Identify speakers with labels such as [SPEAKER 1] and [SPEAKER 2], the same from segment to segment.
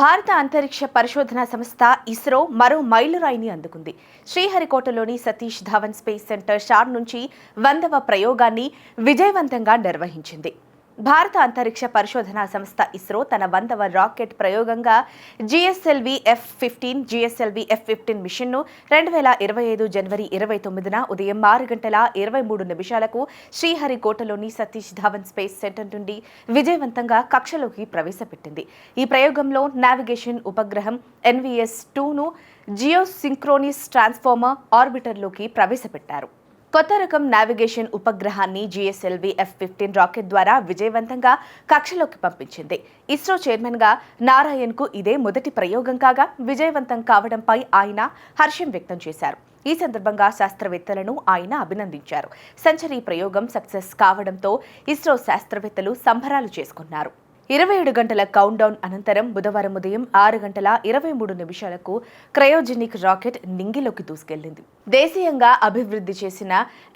[SPEAKER 1] భారత అంతరిక్ష పరిశోధన సంస్థ ఇస్రో మరో మైలురాయిని అందుకుంది. శ్రీహరికోటలోని సతీష్ ధావన్ స్పేస్ సెంటర్ షార్ నుంచి వందవ ప్రయోగాన్ని విజయవంతంగా నిర్వహించింది. భారత అంతరిక్ష పరిశోధనా సంస్థ ఇస్రో తన వందవ rocket ప్రయోగంగా GSLV F fifteen GSLV F fifteen మిషన్ను రెండు వేల ఇరవై ఐదు జనవరి ఇరవై తొమ్మిదిన ఉదయం ఆరు గంటల ఇరవై మూడు నిమిషాలకు శ్రీహరికోటలోని సతీష్ ధావన్ స్పేస్ సెంటర్ నుండి విజయవంతంగా కక్షలోకి ప్రవేశపెట్టింది. ఈ ప్రయోగంలో నావిగేషన్ ఉపగ్రహం ఎన్విఎస్ టూను జియోసింక్రోనిస్ ట్రాన్స్ఫార్మర్ ఆర్బిటర్లోకి ప్రవేశపెట్టారు. కొత్త రకం నావిగేషన్ ఉపగ్రహాన్ని జిఎస్ఎల్వి ఎఫ్ ఫిఫ్టీన్ రాకెట్ ద్వారా విజయవంతంగా కక్షలోకి పంపించింది. ఇస్రో చైర్మన్గా నారాయణ్కు ఇదే మొదటి ప్రయోగం కాగా విజయవంతం కావడంపై ఆయన హర్షం వ్యక్తం చేశారు. ఈ సందర్భంగా శాస్త్రవేత్తలను ఆయన అభినందించారు. సెంచరీ ప్రయోగం సక్సెస్ కావడంతో ఇస్రో శాస్త్రవేత్తలు సంబరాలు చేసుకున్నారు. ఇరవై ఏడు గంటల కౌంట్ డౌన్ అనంతరం బుధవారం ఉదయం ఆరు గంటల ఇరవై మూడు నిమిషాలకు క్రయోజెనిక్ రాకెట్ నింగిలోకి దూసుకెళ్ళింది దేశీయంగా అభివృద్ధి చేసిన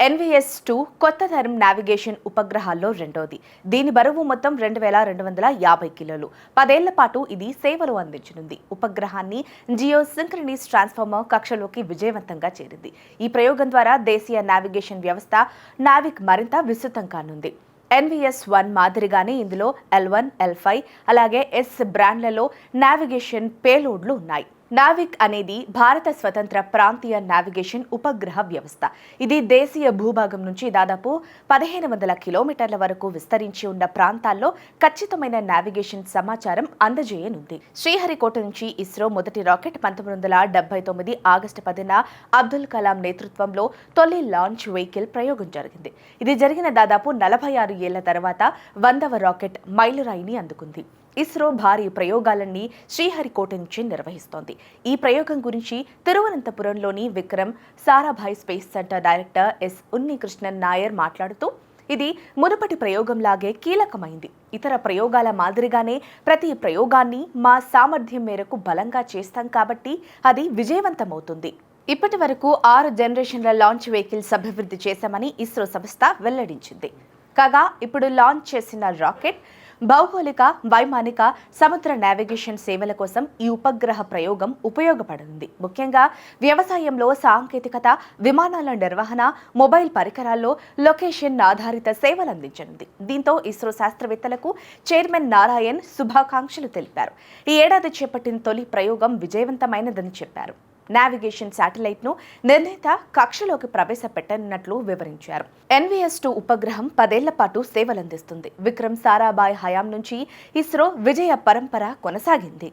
[SPEAKER 1] ఎన్విఎస్ టూ కొత్త తరం నావిగేషన్ ఉపగ్రహాల్లో రెండోది. దీని బరువు మొత్తం రెండు వేల రెండు వందల యాభై కిలోలు. పదేళ్ళ పాటు ఇది సేవలు అందించనుంది. ఉపగ్రహాన్ని జియో సింక్రనీస్ ట్రాన్స్ఫార్మర్ కక్షలోకి విజయవంతంగా చేరింది. ఈ ప్రయోగం ద్వారా దేశీయ నావిగేషన్ వ్యవస్థ నావిక్ మరింత విస్తృతం కానుంది. ఎన్విఎస్ వన్ మాదిరిగానే ఇందులో ఎల్ వన్ ఎల్ ఫైవ్ అలాగే ఎస్ బ్రాండ్లలో నావిగేషన్ పేలోడ్లు ఉన్నాయి. నావిక్ అనేది భారత స్వతంత్ర ప్రాంతీయ నావిగేషన్ ఉపగ్రహ వ్యవస్థ. ఇది దేశీయ భూభాగం నుంచి దాదాపు పదిహేను వందల కిలోమీటర్ల వరకు విస్తరించి ఉన్న ప్రాంతాల్లో ఖచ్చితమైన నావిగేషన్ సమాచారం అందజేయనుంది. శ్రీహరికోట నుంచి ఇస్రో మొదటి రాకెట్ పంతొమ్మిది వందల డెబ్బై తొమ్మిది ఆగస్టు పదిన అబ్దుల్ కలాం నేతృత్వంలో తొలి లాంచ్ వెహికల్ ప్రయోగం జరిగింది. ఇది జరిగిన దాదాపు నలభై ఆరు ఏళ్ళ తర్వాత వందవ రాకెట్ మైలురాయిని అందుకుంది. ఇస్రో భారీ ప్రయోగాలన్నీ శ్రీహరికోట నుంచి నిర్వహిస్తోంది. ఈ ప్రయోగం గురించి తిరువనంతపురంలోని Vikram Sarabhai space centre director S Unnikrishnan Nair మాట్లాడుతూ ఇది మునుపటి ప్రయోగంలాగే కీలకమైంది. ఇతర ప్రయోగాల మాదిరిగానే ప్రతి ప్రయోగాన్ని మా సామర్థ్యం మేరకు బలంగా చేస్తాం కాబట్టి అది విజయవంతమవుతుంది. ఇప్పటి వరకు ఆరు జనరేషన్ల లాంచ్ వెహికల్స్ అభివృద్ధి చేశామని ఇస్రో సంస్థ వెల్లడించింది. కాగా ఇప్పుడు లాంచ్ చేసిన రాకెట్ భౌగోళిక వైమానిక సముద్ర నావిగేషన్ సేవల కోసం ఈ ఉపగ్రహ ప్రయోగం ఉపయోగపడనుంది ముఖ్యంగా వ్యవసాయంలో సాంకేతికత విమానాల నిర్వహణ మొబైల్ పరికరాల్లో లొకేషన్ ఆధారిత సేవలు అందించనుంది. దీంతో ఇస్రో శాస్త్రవేత్తలకు చైర్మన్ నారాయణ్ శుభాకాంక్షలు తెలిపారు. ఈ ఏడాది చేపట్టిన తొలి ప్రయోగం విజయవంతమైనదని చెప్పారు. నావిగేషన్ శాటిలైట్ను నిర్ణీత కక్షలోకి ప్రవేశపెట్టనున్నట్లు వివరించారు. ఎన్విఎస్ టూ ఉపగ్రహం పదేళ్ళ పాటు సేవలందిస్తుంది. విక్రమ్ సారాభాయ్ హయాం నుంచి ఇస్రో విజయ పరంపర కొనసాగింది.